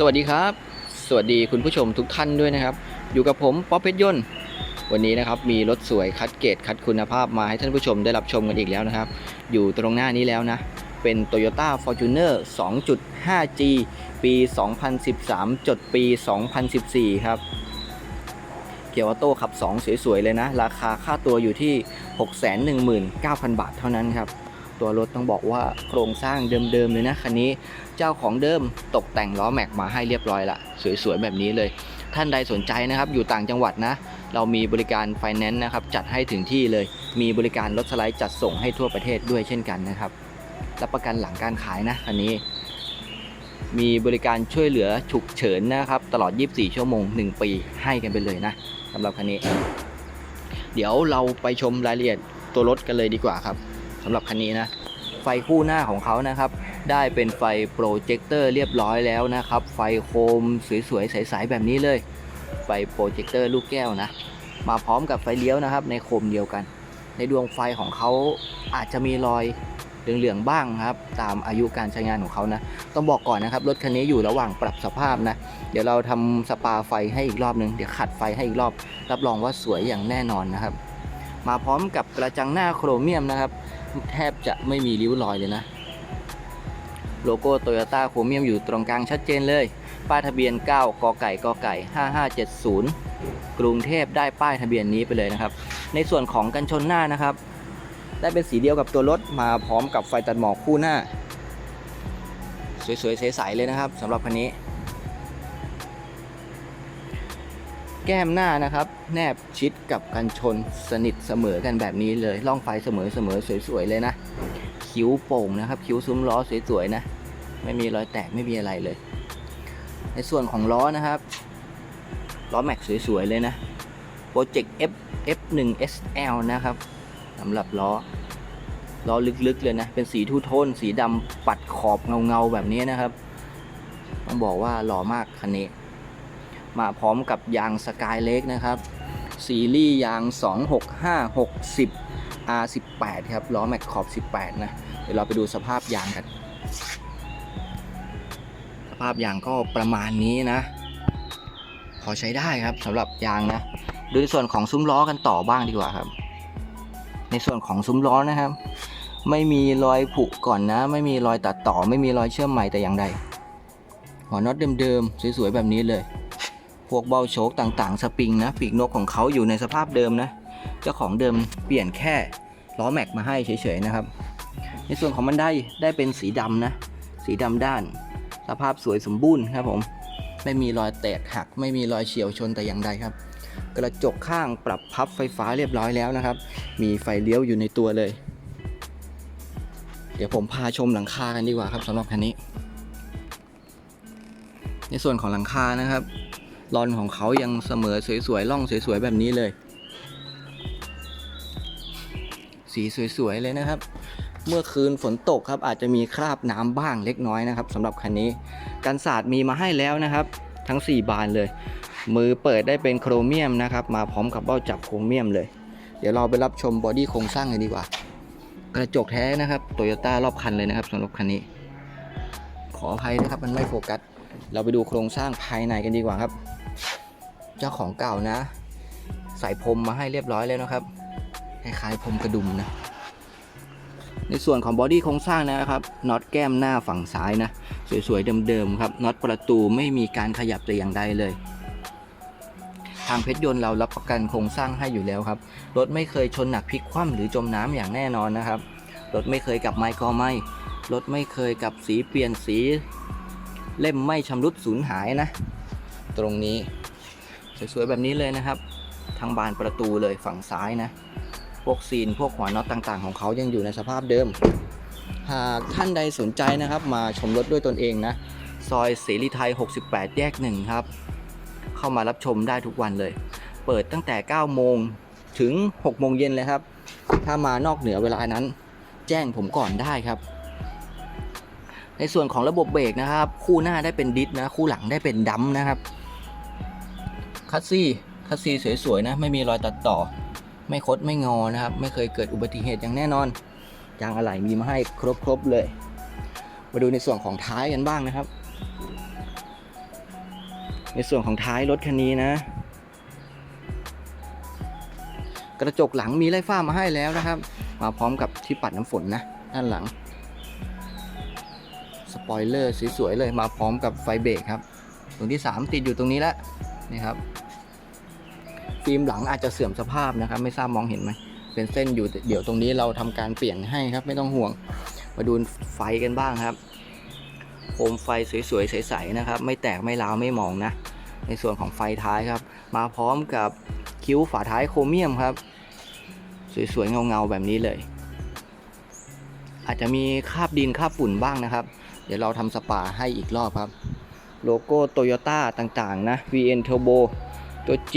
สวัสดีครับ สวัสดีคุณผู้ชมทุกท่านด้วยนะครับ อยู่กับผมป๊อปเพชรยนต์วันนี้นะครับมีรถสวยคัดเกรดคัดคุณภาพมาให้ท่านผู้ชมได้รับชมกันอีกแล้วนะครับ อยู่ตรงหน้านี้แล้วนะ เป็น Toyota Fortuner 2.5G ปี 2013 จดปี 2014 ครับ เกียร์ออโต้ขับ 2 สวยๆ เลยนะ ราคาค่าตัวอยู่ที่ 619,000 บาทเท่านั้นครับ ตัวรถต้องบอกว่าโครงสร้างเดิมๆเลยนะคันนี้เจ้าของเดิมตกแต่งล้อแม็กมาให้เรียบร้อยละสวยๆแบบนี้เลย ท่านใดสนใจนะครับ อยู่ต่างจังหวัดนะ เรามีบริการไฟแนนซ์นะครับจัดให้ถึงที่เลย มีบริการรถสไลด์จัดส่งให้ทั่วประเทศด้วยเช่นกันนะครับรับประกันหลังการขายนะคันนี้ มีบริการช่วยเหลือฉุกเฉินนะครับ ตลอด 24 ชั่วโมง 1 ปีให้กันไปเลยนะสำหรับคันนี้ เดี๋ยวเราไปชมรายละเอียดตัวรถกันเลยดีกว่าครับ สำหรับคันนี้นะ ไฟคู่หน้าของเขานะครับ ได้เป็นไฟโปรเจคเตอร์เรียบร้อยแล้วนะครับ ไฟโคมสวยๆ ใสๆ แบบนี้เลย ไฟโปรเจคเตอร์ลูกแก้วนะ มาพร้อมกับไฟเลี้ยวนะครับ ในโคมเดียวกัน ในดวงไฟของเขาอาจจะมีรอยเหลืองๆบ้างครับตามอายุการใช้งานของเขานะ ต้องบอกก่อนนะครับ รถคันนี้อยู่ระหว่างปรับสภาพนะ เดี๋ยวเราทำสปาไฟให้อีกรอบหนึ่งเดี๋ยวขัดไฟให้อีกรอบ รับรองว่าสวยอย่างแน่นอนนะครับ มาพร้อมกับกระจังหน้าโครเมียมนะครับ แทบจะไม่มีริ้วรอยเลยนะ โลโก้โตโยต้าโครเมียมอยู่ตรงกลางชัดเจนเลย ป้ายทะเบียน 9 กไก่กไก่ 5570 กรุงเทพได้ป้ายทะเบียนนี้ไปเลยนะครับ ในส่วนของกันชนหน้านะครับ ได้เป็นสีเดียวกับตัวรถมาพร้อมกับไฟตัดหมอกคู่หน้า สวยๆใสๆเลยนะครับสำหรับคันนี้ แก้มหน้านะครับ แนบชิดกับกันชนสนิทเสมอกันแบบนี้เลยล่องไฟเสมอเสมอๆสวยๆเลยนะ คิ้วโป่งนะครับ คิ้วซุ้มล้อสวยๆนะ ไม่มีรอยแตกไม่มีอะไรเลย ในส่วนของล้อนะครับล้อแม็กสวยๆเลยนะ Project F F1 SL นะครับสำหรับล้อล้อลึกๆเลยนะ เป็นสีทูโทน สีดำปัดขอบเงาๆแบบนี้นะครับ ต้องบอกว่าหล่อมากคันนี้ มาพร้อมกับยางสกายเล็กนะครับซีรีส์ยาง 26560 R18 ครับล้อแม็กขอบ 18 นะ เดี๋ยวเราไปดูสภาพยางกัน สภาพยางก็ประมาณนี้นะ พอใช้ได้ครับสำหรับยางนะ ดูในส่วนของซุ้มล้อกันต่อบ้างดีกว่าครับ ในส่วนของซุ้มล้อนะครับ ไม่มีรอยผุก่อนนะ ไม่มีรอยตัดต่อ ไม่มีรอยเชื่อมใหม่แต่อย่างใดหัวน็อตเดิมๆสวยๆแบบนี้เลย พวกเบ้าโชคต่างๆ สปริงนะปีกนกของเขาอยู่ในสภาพเดิมนะ เจ้าของเดิมเปลี่ยนแค่ล้อแม็กมาให้เฉยๆนะครับ ในส่วนของมันได้ได้เป็นสีดำนะ สีดำด้าน สภาพสวยสมบูรณ์ครับผม ไม่มีรอยแตกหัก ไม่มีรอยเฉียวชนแต่อย่างใดครับ กระจกข้างปรับพับไฟฟ้าเรียบร้อยแล้วนะครับ มีไฟเลี้ยวอยู่ในตัวเลย เดี๋ยวผมพาชมหลังคากันดีกว่าครับสำหรับคันนี้ ในส่วนของหลังคานะครับ รอนของเขายังเสมอสวยๆล่องสวยๆแบบนี้เลย สีสวยๆเลยนะครับ เมื่อคืนฝนตกครับอาจจะมีคราบน้ำบ้างเล็กน้อยนะครับสำหรับคันนี้กันศาสตร์มีมาให้แล้วนะครับ ทั้ง 4 บานเลย มือเปิดได้เป็นโครเมียมนะครับ มาพร้อมกับเบ้าจับโครเมียมเลย เดี๋ยวเราไปรับชมบอดี้โครงสร้างกันดีกว่า กระจกแท้นะครับโตโยต้ารอบคันเลยนะครับสำหรับคันนี้ ขออภัยนะครับมันไม่โฟกัสเราไปดูโครงสร้างภายในกันดีกว่าครับ เจ้าของเก่านะ ใส่พรมมาให้เรียบร้อยแล้วนะครับคล้ายๆพรมกระดุมนะ ในส่วนของบอดี้โครงสร้างนะครับน็อตแก้มหน้าฝั่งซ้ายนะสวยๆเดิมๆครับน็อตประตูไม่มีการขยับแต่อย่างใดเลย ทางเพชรยนต์เรารับประกันโครงสร้างให้อยู่แล้วครับรถไม่เคยชนหนักพลิกคว่ำหรือจมน้ำอย่างแน่นอนนะครับรถไม่เคยกับไม้กอไหม้รถไม่เคยกับสีเปลี่ยนสี เล่มไม่ชำรุดสูญหายนะ ตรงนี้ สวยๆแบบนี้เลยนะครับทางบานประตูเลยฝั่งซ้ายนะ พวกซีนพวกหัวน็อตต่างๆ ของเขายังอยู่ในสภาพเดิม หากท่านใดสนใจนะครับ มาชมรถด้วยตนเองนะ ซอยเสรีไทย 68 แยกหนึ่งครับ เข้ามารับชมได้ทุกวันเลย เปิดตั้งแต่ 9 โมงถึง 6 โมงเย็นเลยครับ ถ้ามานอกเหนือเวลานั้น แจ้งผมก่อนได้ครับ ในส่วนของระบบเบรกนะครับ คู่หน้าได้เป็นดิสนะ คู่หลังได้เป็นดัมป์นะครับ คัสซี่คัสซี่สวยๆนะ ไม่มีรอยตัดต่อ ไม่คดไม่งอนะครับ ไม่เคยเกิดอุบัติเหตุอย่างแน่นอนยางอะไหล่มีมาให้ครบๆเลย มาดูในส่วนของท้ายกันบ้างนะครับ ในส่วนของท้ายรถคันนี้นะ กระจกหลังมีไล่ฟ้ามาให้แล้วนะครับ มาพร้อมกับที่ปัดน้ำฝนนะ ด้านหลัง สปอยเลอร์สวยๆเลยมาพร้อมกับไฟเบรกครับตรงที่ 3 ติดอยู่ตรงนี้แล้วนี่ครับ ฟิล์มหลังอาจจะเสื่อมสภาพนะครับ ไม่ทราบมองเห็นไหมเป็นเส้นอยู่เดี๋ยวตรงนี้เราทำการเปลี่ยนให้ครับ ไม่ต้องห่วง มาดูไฟกันบ้างครับโคมไฟสวยๆใสๆนะครับ ไม่แตกไม่ร้าวไม่มองนะ ในส่วนของไฟท้ายครับ มาพร้อมกับคิ้วฝาท้ายโครเมียมครับ สวยๆเงาๆแบบนี้เลย อาจจะมีคราบดินคราบฝุ่นบ้างนะครับ เดี๋ยวเราทำสปาให้อีกรอบครับ โลโก้โตโยต้าต่างๆนะ VN Turbo ตัว G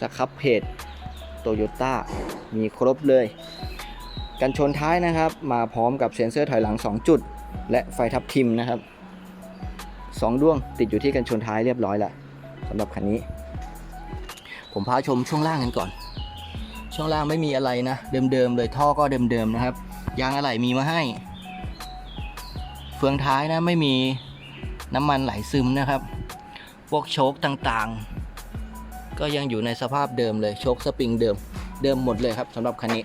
สครับเพจโตโยต้ามีครบเลย กันชนท้ายนะครับ มาพร้อมกับเซ็นเซอร์ถอยหลัง 2 จุด และไฟทับทิมนะครับ 2ดวงติดอยู่ที่กันชนท้ายเรียบร้อยแล้วสำหรับคันนี้ ผมพาชมช่วงล่างกันก่อน ช่วงล่างไม่มีอะไรนะ เดิมๆเลยท่อก็เดิมๆนะครับ ยางอะไหล่มีมาให้ เฟืองท้ายนะไม่มีน้ำมันไหลซึมนะครับพวกโชคต่างๆ ก็ยังอยู่ในสภาพเดิมเลยโชคสปริงเดิมเดิมหมดเลยครับสำหรับคันนี้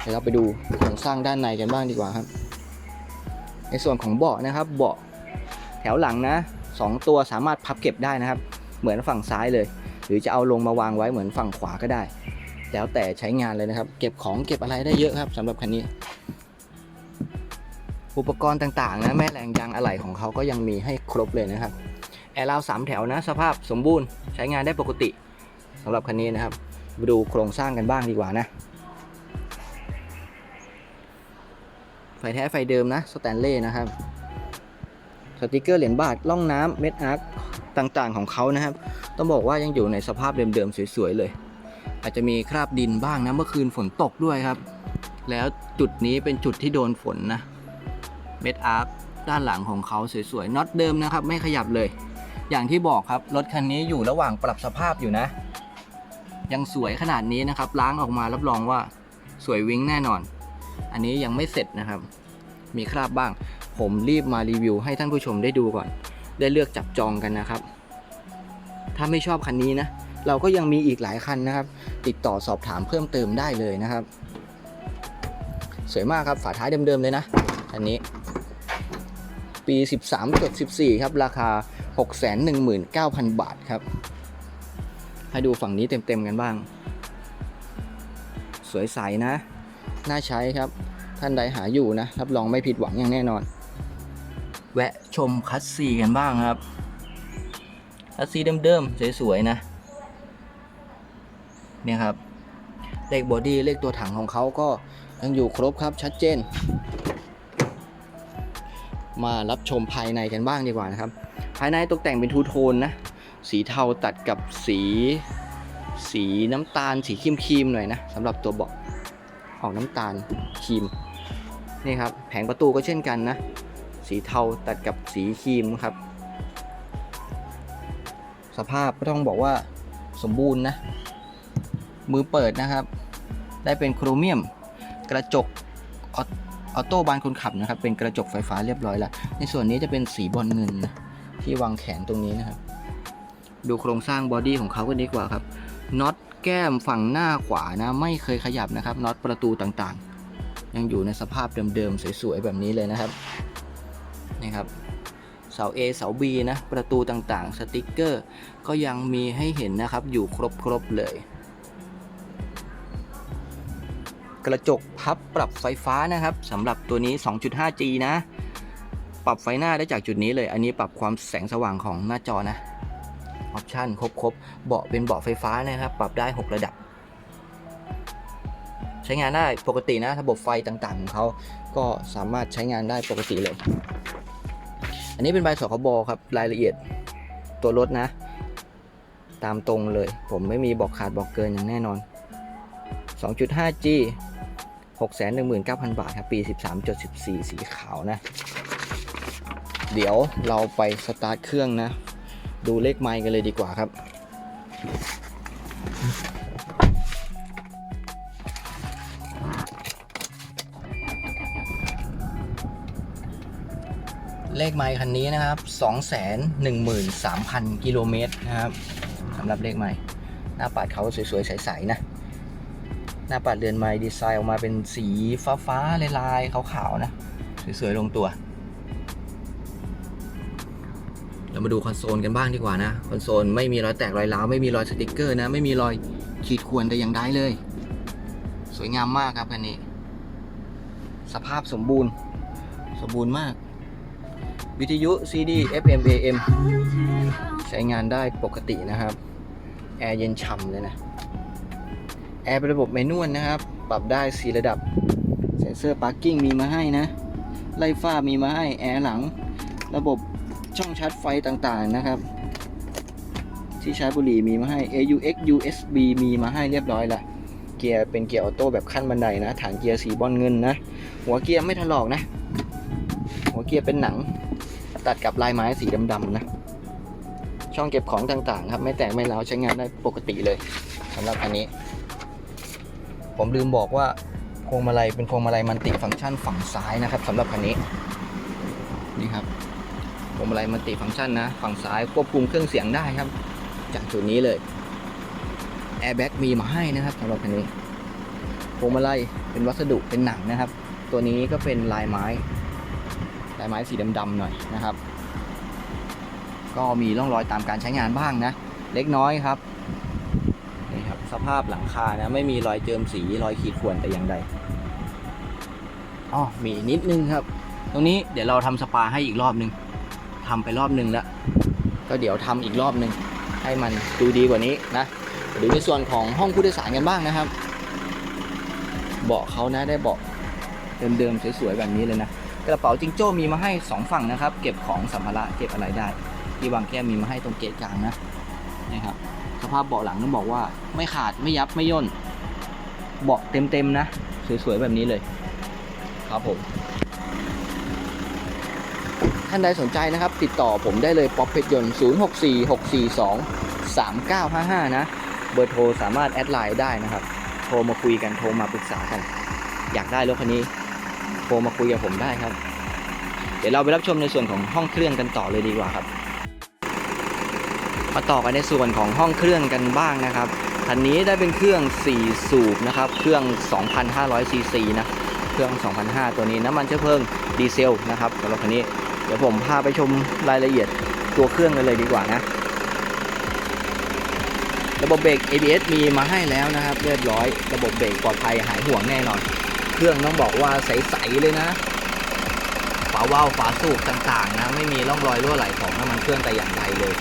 เดี๋ยวเราไปดูโครงสร้างด้านในกันบ้างดีกว่าครับ ในส่วนของเบาะนะครับ เบาะแถวหลังนะสองตัวสามารถพับเก็บได้นะครับ เหมือนฝั่งซ้ายเลย หรือจะเอาลงมาวางไว้เหมือนฝั่งขวาก็ได้ แล้วแต่ใช้งานเลยนะครับ เก็บของเก็บอะไรได้เยอะครับสำหรับคันนี้ อุปกรณ์ต่างๆนะแม่แรงยางอะไหล่ของเขาก็ยังมีให้ครบเลยนะครับ แอร์ราวสามแถวนะ สภาพสมบูรณ์ใช้งานได้ปกติสำหรับคันนี้นะครับมาดูโครงสร้างกันบ้างดีกว่านะ ไฟแท้ไฟเดิมนะสแตนเล่นะครับสติกเกอร์เหรียญบาทล่องน้ำเม็ดอาร์คต่างๆของเขานะครับ ต้องบอกว่ายังอยู่ในสภาพเดิมๆสวยๆเลย อาจจะมีคราบดินบ้างนะเมื่อคืนฝนตกด้วยครับ แล้วจุดนี้เป็นจุดที่โดนฝนนะเม็ดอาร์คด้านหลังของเขาสวยๆน็อตเดิมนะครับ ไม่ขยับเลย อย่างที่บอกครับ รถคันนี้อยู่ระหว่างปรับสภาพอยู่นะ ยังสวยขนาดนี้นะครับ ล้างออกมารับรองว่าสวยวิ้งแน่นอน อันนี้ยังไม่เสร็จนะครับ มีคราบบ้าง ผมรีบมารีวิวให้ท่านผู้ชมได้ดูก่อน ได้เลือกจับจองกันนะครับ ถ้าไม่ชอบคันนี้นะ เราก็ยังมีอีกหลายคันนะครับ ติดต่อสอบถามเพิ่มเติมได้เลยนะครับ สวยมากครับฝาท้ายเดิมๆเลยนะ อันนี้ ปี 13 14 ครับราคา 619,000 บาทครับ ให้ดูฝั่งนี้เต็มๆกันบ้าง สวยใสนะ น่าใช้ครับ ท่านใดหาอยู่นะ รับรองไม่ผิดหวังอย่างแน่นอน แวะชมคัสซีกันบ้างครับ คัสซีเดิมๆ สวยๆ นะ เนี่ยครับ เลขบอดี้เลขตัวถังของเขาก็ยังอยู่ครบครับชัดเจน มารับชมภายในกันบ้างดีกว่านะครับ ภายในตกแต่งเป็นทูโทนนะ สีเทาตัดกับสี สีน้ำตาลสีครีมครีมๆหน่อยนะสำหรับตัวเบาะออกน้ำตาลครีมนี่ครับแผงประตูก็เช่นกันนะ สีเทาตัดกับสีครีมครับ สภาพก็ต้องบอกว่าสมบูรณ์นะ มือเปิดนะครับ ได้เป็นโครเมียม กระจกออออโต้บานคนขับนะครับ เป็นกระจกไฟฟ้าเรียบร้อยแล้ว ในส่วนนี้จะเป็นสีบอลเงินนะ ที่วางแขนตรงนี้นะครับ ดูโครงสร้างบอดี้ของเขากันดีกว่าครับน็อตแก้มฝั่งหน้าขวานะ ไม่เคยขยับนะครับน็อตประตูต่างๆ ยังอยู่ในสภาพเดิมๆสวยๆแบบนี้เลยนะครับนี่ครับเสา A เสา B นะ ประตูต่างๆ สติกเกอร์ ก็ยังมีให้เห็นนะครับ อยู่ครบๆเลย กระจกพับปรับไฟฟ้านะครับสำหรับตัวนี้ 2.5G นะ ปรับไฟหน้าได้จากจุดนี้เลย อันนี้ปรับความแสงสว่างของหน้าจอนะออปชั่นครบๆเบาะเป็นเบาะไฟฟ้านะครับ ปรับได้ 6 ระดับ ใช้งานได้ปกตินะ ระบบไฟต่างๆของเขาก็สามารถใช้งานได้ปกติเลย อันนี้เป็นใบสคบครับรายละเอียดตัวรถนะ ตามตรงเลย ผมไม่มีบอกขาดบอกเกินอย่างแน่นอน 2.5G 619,000 บาทครับ ปี 13.14 สีขาวนะ เดี๋ยวเราไปสตาร์ทเครื่องนะ ดูเลขไมล์กันเลยดีกว่าครับ เลขไมล์คันนี้นะครับ 213,000 กิโลเมตรนะครับสำหรับเลขไมล์หน้าปัดเขาสวยๆ ใสๆนะหน้าปัดเรือนไม้ดีไซน์ออกมาเป็นสีฟ้าฟ้าๆลายๆขาวๆนะ สวยๆ ลงตัว เรามาดูคอนโซลกันบ้างดีกว่านะคอนโซลไม่มีรอยแตกรอยร้าวไม่มีรอยสติกเกอร์นะ ไม่มีรอยขีดข่วนแต่อย่างใดเลย สวยงามมากครับคันนี้ สภาพสมบูรณ์ สมบูรณ์มาก วิทยุ CD FM AM ใช้งานได้ปกตินะครับ แอร์เย็นฉ่ำเลยนะ แอร์เป็นระบบแมนนวลนะครับ ปรับได้4ระดับเซนเซอร์พาร์กิ้งมีมาให้นะ ไล่ฟ้ามีมาให้แอร์หลัง ระบบ ช่องชาร์จไฟต่างๆนะครับ ที่ชาร์จบุหรี่มีมาให้ AUX USB มีมาให้เรียบร้อยละเกียร์เป็นเกียร์ออโต้แบบขั้นบันไดนะฐานเกียร์สีบอลเงินนะ หัวเกียร์ไม่ถลอกนะ หัวเกียร์เป็นหนัง ตัดกับลายไม้สีดำๆนะ ช่องเก็บของต่างๆ ครับไม่แตกไม่ร้าวใช้งานได้ปกติเลยสำหรับคันนี้ ผมลืมบอกว่าพวงมาลัยเป็นพวงมาลัยมันติฟังก์ชันฝั่งซ้ายนะครับสำหรับคันนี้นี่ครับ วงมาลัยมันติฟังก์ชันนะ ฝั่งซ้ายควบคุมเครื่องเสียงได้ครับ จากจุดนี้เลยแอร์แบ็กมีมาให้นะครับสำหรับคันนี้พวงมาลัยเป็นวัสดุเป็นหนังนะครับ ตัวนี้ก็เป็นลายไม้ ลายไม้สีดำๆหน่อยนะครับ ก็มีร่องรอยตามการใช้งานบ้างนะ เล็กน้อยครับนี่ครับ สภาพหลังคานะไม่มีรอยเจิมสีรอยขีดข่วนแต่อย่างใดอ๋อมีนิดนึงครับ ตรงนี้เดี๋ยวเราทำสปาให้อีกรอบนึง ทำไปรอบนึงแล้ว ก็เดี๋ยวทำอีกรอบนึง ให้มันดูดีกว่านี้นะไปดูในส่วนของห้องผู้โดยสารกันบ้างนะครับ เบาะเขานะได้เบาะเดิมๆสวยๆแบบนี้เลยนะกระเป๋าจิงโจ้มีมาให้ 2 ฝั่งนะครับ เก็บของสัมภาระเก็บอะไรได้ ที่วางแก้มีมาให้ตรงเกะกลางนะนี่ครับสภาพเบาะหลังต้องบอกว่าไม่ขาดไม่ยับไม่ย่นเบาะเต็มๆนะ สวยๆแบบนี้เลย ครับผม ท่านใดสนใจนะครับ ติดต่อผมได้เลยป๊อปเพชรยนต์ 0646423955 นะ เบอร์โทรสามารถแอดไลน์ได้นะครับ โทรมาคุยกันโทรมาปรึกษากัน อยากได้รถคันนี้โทรมาคุยกับผมได้ครับ เดี๋ยวเราไปรับชมในส่วนของห้องเครื่องกันต่อเลยดีกว่าครับ มาต่อกันในส่วนของห้องเครื่องกันบ้างนะครับคันนี้ได้เป็นเครื่อง 4 สูบนะครับ เครื่อง 2,500ซีซีนะ เครื่อง 2,500 ตัวนี้น้ำมันเชื้อเพลิงดีเซลนะครับสำหรับคันนี้ ดี๋ยวผมพาไปชมรายละเอียดตัวเครื่องกันเลยดีกว่านะ ระบบเบรก ABS มีมาให้แล้วนะครับ เรียบร้อย ระบบเบรกปลอดภัยหายห่วงแน่นอน เครื่องต้องบอกว่าใสๆเลยนะ ฝาว่าวฝาสูบต่างๆนะ ไม่มีร่องรอยรั่วไหลของน้ำมันเครื่องแต่อย่างใดเลย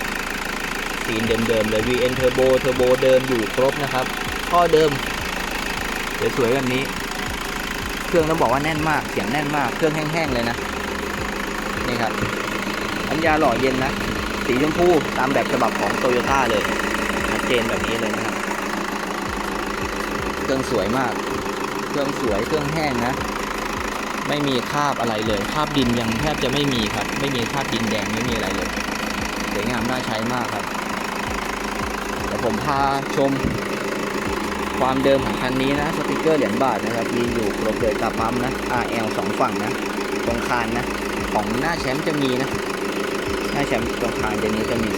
ซีนเดิมๆเลย VN Turbo Turbo เดิมอยู่ครบนะครับข้อเดิมสวยๆแบบนี้ เครื่องต้องบอกว่าแน่นมาก เสียงแน่นมาก เครื่องแห้งๆเลยนะ นี่ครับน้ำยาหล่อเย็นนะ สีชมพูตามแบบฉบับของโตโยต้าเลยชัดเจนแบบนี้เลยนะครับ เครื่องสวยมาก เครื่องสวยเครื่องแห้งนะ ไม่มีคราบอะไรเลยคราบดินยังแทบจะไม่มีครับ ไม่มีคราบดินแดงไม่มีอะไรเลยสวยงามน่าใช้มากครับเดี๋ยวผมพาชมความเดิมของคันนี้นะสติกเกอร์เหรียญบาทนะครับมีอยู่ครบเลยตาปั๊มนะ RL สองฝั่งนะ ตรงคานนะ ของหน้าแชมป์จะมีนะ หน้าแชมป์ตรงคานเดนี้จะมี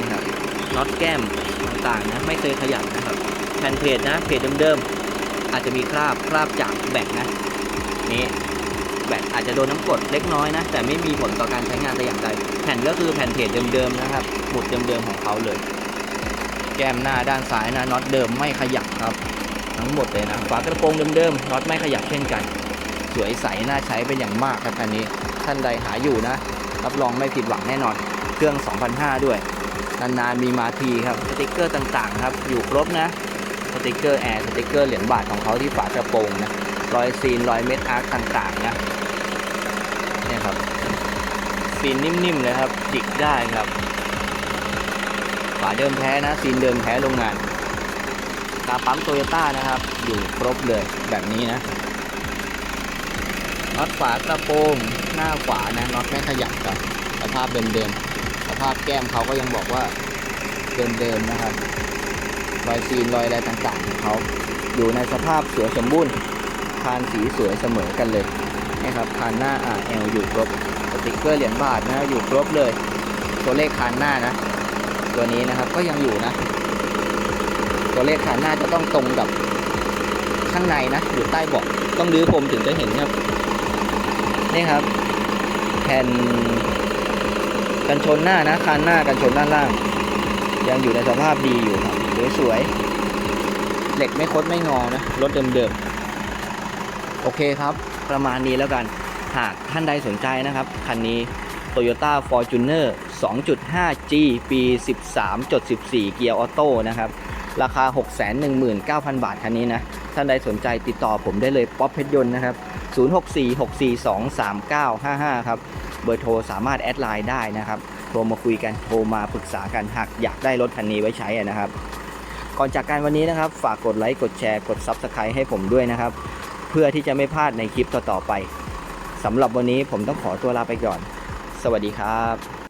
นะครับน็อตแก้มต่างๆนะไม่เคยขยับนะครับแผ่นเพจนะเพจเดิมๆอาจจะมีคราบคราบจากแบตนะนี่แบตอาจจะโดนน้ำกดเล็กน้อยนะ แต่ไม่มีผลต่อการใช้งานแต่อย่างใดแผ่นก็คือแผ่นเพจเดิมๆนะครับหมุดเดิมๆของเขาเลย แก้มหน้าด้านซ้ายนะน็อตเดิมไม่ขยับครับ ทั้งหมดเลยนะฝากระโปรงเดิมๆน็อตไม่ขยับเช่นกัน สวยใสน่าใช้เป็นอย่างมากครับคันนี้ท่านใดหาอยู่นะ รับรองไม่ผิดหวังแน่นอน เครื่อง2,500ด้วยนานๆมีมาทีครับสติกเกอร์ต่างๆครับอยู่ครบนะสติกเกอร์แอร์สติกเกอร์เหรียญบาทของเขาที่ฝากระโปรงนะรอยซีนรอยเม็ดอาร์คต่างๆนะเนี่ยครับซีนนิ่มๆเลยครับจิกได้ครับฝาเดิมแท้นะซีนเดิมแท้โรงงานตาปั๊มโตโยต้านะครับ อยู่ครบเลยแบบนี้นะ น็อตฝากระโปรงหน้าขวานะน็อตไม่ขยับครับสภาพเดิมๆสภาพแก้มเขาก็ยังบอกว่าเดิมๆนะครับรอยซีนรอยอะไรต่างๆของเขาอยู่ในสภาพสวยสมบูรณ์คานสีสวยเสมอกันเลยนะครับคานหน้า RL อยู่ครบสติกเกอร์เหรียญบาทนะอยู่ครบเลย ตัวเลขคานหน้านะ ตัวนี้นะครับก็ยังอยู่นะ ตัวเลขคานหน้าจะต้องตรงกับข้างในนะ อยู่ใต้เบาะต้องรื้อผมถึงจะเห็นครับ นี่ครับ แผ่นกันชนหน้านะคานหน้ากันชนด้านล่าง ยังอยู่ในสภาพดีอยู่ครับสวยๆเหล็กไม่คดไม่งอนะรถเดิมๆโอเคครับ ประมาณนี้แล้วกันหากท่านใดสนใจนะครับ คันนี้ Toyota Fortuner 2.5G ปี 13.14 เกียร์ออโต้นะครับ ราคา 619,000 บาทคันนี้นะ ท่านใดสนใจติดต่อผมได้เลยป๊อปเพชรยนต์นะครับ 0646423955 ครับ เบอร์โทรสามารถแอดไลน์ได้นะครับ โทรมาคุยกัน โทรมาปรึกษากัน หากอยากได้รถคันนี้ไว้ใช้นะครับ ก่อนจากการวันนี้นะครับ ฝากกดไลค์ กดแชร์ กด Subscribe ให้ผมด้วยนะครับ เพื่อที่จะไม่พลาดในคลิปต่อๆไปสำหรับวันนี้ผมต้องขอตัวลาไปก่อน สวัสดีครับ